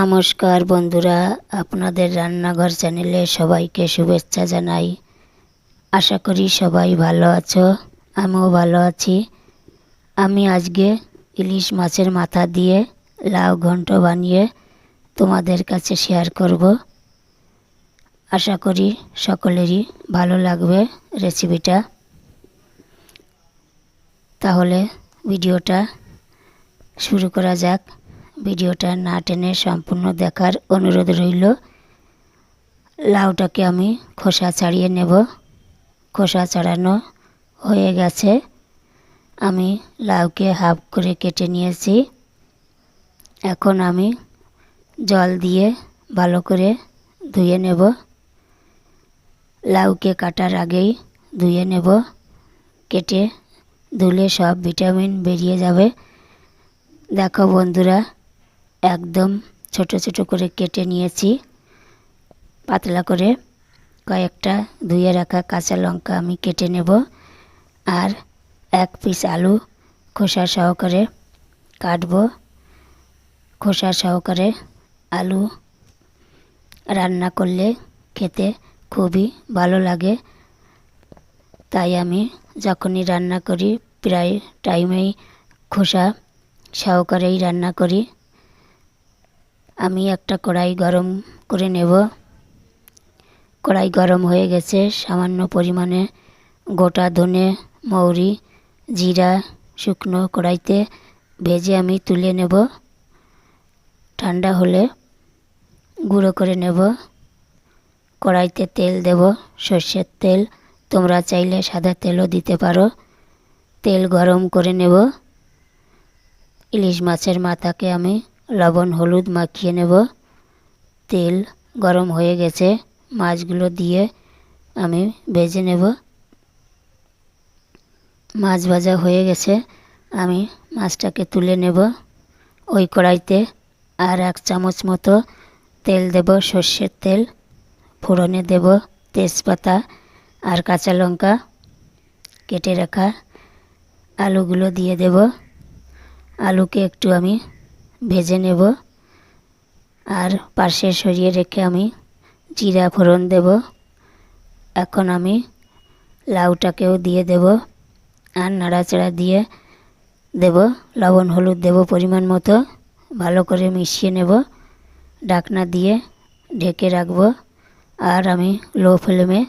নমস্কার বন্ধুরা, আপনাদের রান্নাঘর চ্যানেলে সবাইকে শুভেচ্ছা জানাই। আশা করি সবাই ভালো আছো, আমিও ভালো আছি। আমি আজকে ইলিশ মাছের মাথা দিয়ে লাউ ঘন্ট বানিয়ে তোমাদের কাছে শেয়ার করব। আশা করি সকলেরই ভালো লাগবে রেসিপিটা। তাহলে ভিডিওটা শুরু করা যাক। ভিডিওটা না টেনে সম্পূর্ণ দেখার অনুরোধ রইল। লাউটাকে আমি খোসা ছাড়িয়ে নেব। খোসা ছাড়ানো হয়ে গেছে। আমি লাউকে হাফ করে কেটে নিয়েছি। এখন আমি জল দিয়ে ভালো করে ধুয়ে নেব। লাউকে কাটার আগেই ধুয়ে নেব। কেটে ধুলে সব ভিটামিন বেরিয়ে যাবে। দেখো বন্ধুরা একদম ছোট ছোট করে কেটে নিয়েছি। পাতলা করে কয়েকটা ধুয়ে রাখা কাঁচা লঙ্কা আমি কেটে নেব আর এক পিস আলু খোসা সহকারে কাটবো। খোসা সহকারে আলু রান্না করলে খেতে খুবই ভালো লাগে। তাই আমি যখনই রান্না করি প্রায় টাইমেই খোসা সহকারেই রান্না করি। আমি একটা কড়াই গরম করে নেব। কড়াই গরম হয়ে গেছে, সামান্য পরিমাণে গোটা ধনে, মৌরি, জিরা, শুকনো কড়াইতে ভেজে আমি তুলে নেব। ঠান্ডা হলে গুঁড়ো করে নেব। কড়াইতে তেল দেব, সর্ষের তেল, তোমরা চাইলে সাদা তেলও দিতে পারো। তেল গরম করে নেব। ইলিশ মাছের মাথাকে আমি লবণ, হলুদ মাখিয়ে নেব। তেল গরম হয়ে গেছে। মাছগুলো দিয়ে আমি ভেজে নেব। মাছ ভাজা হয়ে গেছে। আমি মাছটাকে তুলে নেব। ওই কড়াইতে আর এক চামচ মতো তেল দেব। সর্ষের তেল, ফোড়নে দেব তেজপাতা আর কাঁচা লঙ্কা কেটে রাখা আলুগুলো দিয়ে দেব। আলুকে একটু আমি ভেজে নেব। আর পাশে সরিয়ে রেখে আমি জিরা ফোড়ন দেব। এখন আমি লাউটাকেও দিয়ে দেব আর নাড়াচাড়া দিয়ে দেব। লবণ, হলুদ দেব পরিমাণ মতো। ভালো করে মিশিয়ে নেব। ডাকনা দিয়ে ঢেকে রাখব আর আমি লো ফ্লেমে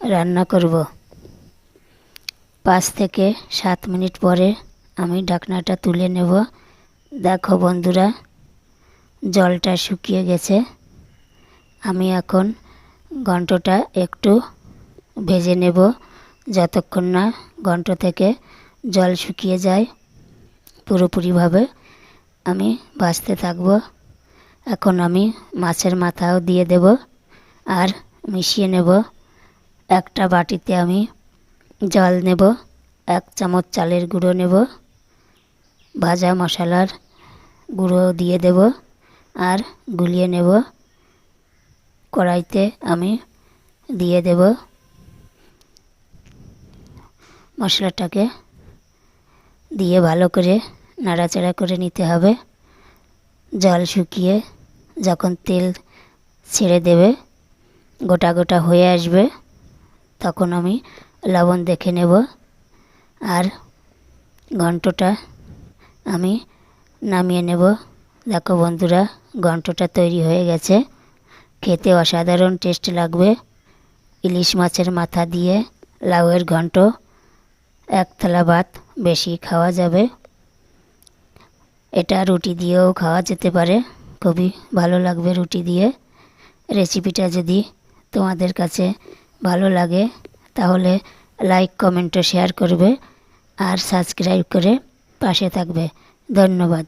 রান্না করব। পাঁচ থেকে সাত মিনিট পরে আমি ঢাকনাটা তুলে নেব। দেখো বন্ধুরা, জলটা শুকিয়ে গেছে। আমি এখন ঘন্টটা একটু ভেজে নেব যতক্ষণ না ঘন্ট থেকে জল শুকিয়ে যায় পুরোপুরিভাবে। আমি ভাজতে থাকব। এখন আমি মাছের মাথাও দিয়ে দেব আর মিশিয়ে নেব। একটা বাটিতে আমি জল নেব, এক চামচ চালের গুঁড়ো নেব। ভাজা মশলার গুঁড়ো দিয়ে দেব আর গুলিয়ে নেব। কড়াইতে আমি দিয়ে দেব মশলাটাকে। দিয়ে ভালো করে নাড়াচাড়া করে নিতে হবে। জল শুকিয়ে যখন তেল ছেড়ে দেবে, গোটা গোটা হয়ে আসবে, তখন আমি লবণ দেখে নেব। আর ঘন্টটা আমি নামিয়ে নেব। দেখো বন্ধুরা, ঘন্টটা তৈরি হয়ে গেছে। খেতে অসাধারণ টেস্ট লাগবে। ইলিশ মাছের মাথা দিয়ে লাউয়ের ঘন্ট। এক থালা ভাত বেশি খাওয়া যাবে। এটা রুটি দিয়েও খাওয়া যেতে পারে। খুবই ভালো লাগবে রুটি দিয়ে। রেসিপিটা যদি তোমাদের কাছে ভালো লাগে, তাহলে লাইক, কমেন্ট ও শেয়ার করবে। আর সাবস্ক্রাইব করে পাশে থাকবে। ধন্যবাদ।